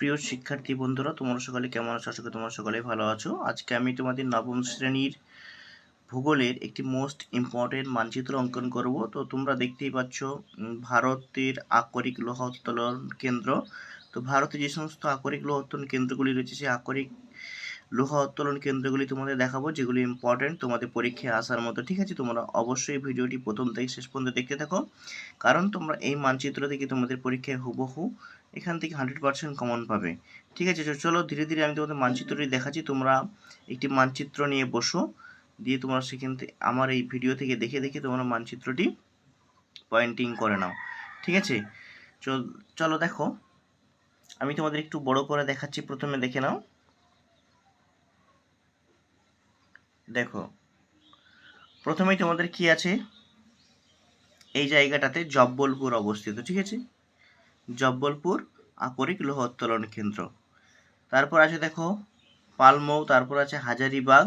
প্রিয় শিক্ষার্থী বন্ধুরা, তোমরা সকালে কেমন আছো? আশা করি তোমরা সকলে ভালো আছো। আজকে আমি তোমাদের নবম শ্রেণির ভূগোলের একটি মোস্ট ইম্পর্টেন্ট মানচিত্র অঙ্কন করব। তো তোমরা দেখতেই পাচ্ছ ভারতের আকরিক লোহা উত্তোলন কেন্দ্র। তো ভারতে যে সমস্ত আকরিক লোহা উত্তোলন কেন্দ্রগুলি রয়েছে, সেই আকরিক লোহা উত্তোলন কেন্দ্রগুলি তোমাদের দেখাবো, যেগুলি ইম্পর্টেন্ট তোমাদের পরীক্ষায় আসার মতো। ঠিক আছে, তোমরা অবশ্যই ভিডিওটি প্রথম থেকে শেষ পর্যন্ত দেখতে থাকো। কারণ তোমরা এই মানচিত্র থেকে তোমাদের পরীক্ষায় হুবহু এখান থেকে হান্ড্রেড পার্সেন্ট কমন পাবে। ঠিক আছে চলো ধীরে ধীরে আমি তোমাদের মানচিত্রটি দেখাচ্ছি। তোমরা একটি মানচিত্র নিয়ে বসো। দিয়ে তোমরা সেখান থেকে আমার এই ভিডিও থেকে দেখে দেখে তোমরা মানচিত্রটি পয়েন্টিং করে নাও। ঠিক আছে? চলো দেখো। আমি তোমাদের একটু বড় করে দেখাচ্ছি, প্রথমে দেখে নাও। দেখো। প্রথমেই তোমাদের কি আছে? এই জায়গাটাতে জব্বলপুর অবস্থিত, ঠিক আছে? জব্বলপুর আকরিক লোহ উত্তোলন কেন্দ্র। তারপর আছে দেখো পালমৌ, তারপর আছে হাজারিবাগ,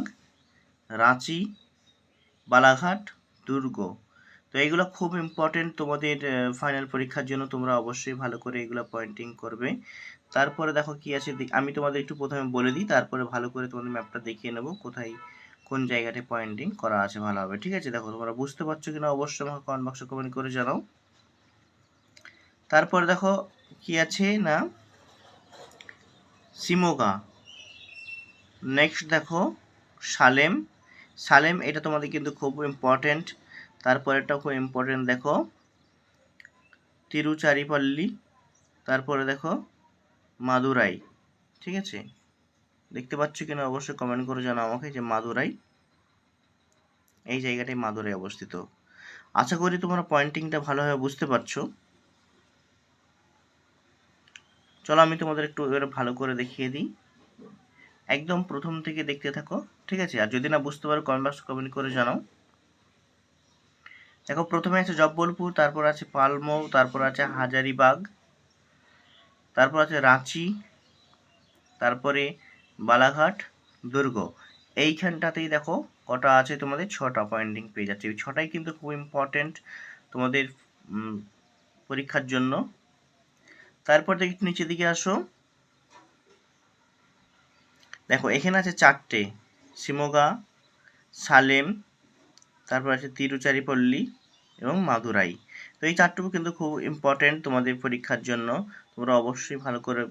রাঁচি, বালাঘাট, দুর্গ। তো এইগুলো খুব ইম্পর্টেন্ট তোমাদের ফাইনাল পরীক্ষার জন্য তোমরা অবশ্যই ভালো করে এগুলো পয়েন্টিং করবে। তারপরে দেখো কি আছে আমি তোমাদের একটু প্রথমে বলে দিই, তারপরে ভালো করে তোমাদের ম্যাপটা দেখিয়ে নেব কোথায় কোন জায়গাটায় পয়েন্টিং করা আছে ভালোভাবে। ঠিক আছে? দেখো তোমরা বুঝতে পারছ কিনা অবশ্যই আমাকে কমেন্ট বক্সে কমেন্ট করে জানাও। তারপরে দেখো কি আছে না? সিমোগা। নেক্সট দেখো, সালেম। সালেম, এটা তোমাদের কিন্তু খুব ইম্পর্টেন্ট তারপরেটাও খুব ইম্পর্টেন্ট দেখো, তিরুচারিপল্লী। তারপরে দেখো, মাদুরাই। ঠিক আছে? দেখতে পাচ্ছ কিনা অবশ্যই কমেন্ট করে জানাও আমাকে যে মাদুরাই। এই জায়গাটায় মাদুরাই অবস্থিত। আশা করি তোমরা পয়েন্টিংটা ভালোভাবে বুঝতে পারছ। চলো আমি তোমাদের একটু এবারে ভালো করে দেখিয়ে দিই। একদম প্রথম থেকে দেখতে থাকো, ঠিক আছে? আর যদি না বুঝতে পারো কমেন্ট বক্সে কমেন্ট করে জানাও। দেখো, প্রথমে আছে জব্বলপুর, তারপর আছে পালমৌ, তারপর আছে হাজারিবাগ, তারপর আছে রাঁচি, তারপরে বালাঘাট, দুর্গ। এইখানটাতেই দেখো, কটা আছে তোমাদের? ছটা পয়েন্টিং পেয়ে যাচ্ছে। এই ছটাই কিন্তু খুব ইম্পর্টেন্ট তোমাদের পরীক্ষার জন্য। তারপর দেখি নিচের দিকে আসো। দেখো, এখানে আছে চারটে, শিমোগা, সালেম, তারপর আছে তিরুচারিপল্লী এবং মাদুরাই। তো এই চারটুকু কিন্তু খুব ইম্পর্টেন্ট তোমাদের পরীক্ষার জন্য। তোমরা অবশ্যই ভালো করে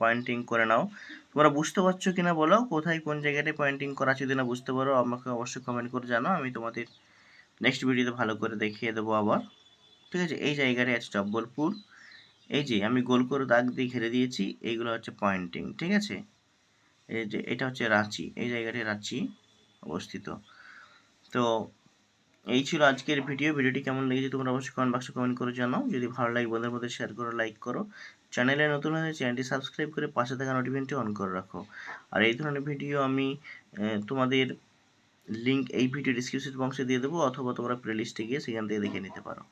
পয়েন্টিং করে নাও। তোমরা বুঝতে পারছ কিনা বলো? কোথায় কোন জায়গাটায় পয়েন্টিং করা আছে না বুঝতে পারো, আমাকে অবশ্যই কমেন্ট করে জানাও। আমি তোমাদের নেক্সট ভিডিওতে ভালো করে দেখিয়ে দেবো আবার। ঠিক আছে? এই জায়গাটায় আছে জব্বলপুর। এই যে আমি গোল করে দাগ দিয়ে ঘিরে দিয়েছি, এইগুলো হচ্ছে পয়েন্টিং ঠিক আছে? এই যে এটা হচ্ছে রাঁচি, এই জায়গাটি রাঁচি অবস্থিত। তো এই ছিল আজকের ভিডিও। ভিডিওটি কেমন লেগেছে তোমরা অবশ্যই কমেন্ট বক্সে কমেন্ট করে জানাও। যদি ভালো লাগে বন্ধুদের মধ্যে শেয়ার করো লাইক করো। চ্যানেলে নতুন হলে চ্যানেলটি সাবস্ক্রাইব করে পাশে থাকা নোটিফিকেশনটি অন করে রাখো। আর এই ধরনের ভিডিও আমি তোমাদের লিংক এই ভিডিও ডিসক্রিপশন বক্সে দিয়ে দেবো, অথবা তোমরা প্লেলিস্টে গিয়ে সেখান থেকে দেখে নিতে পারো।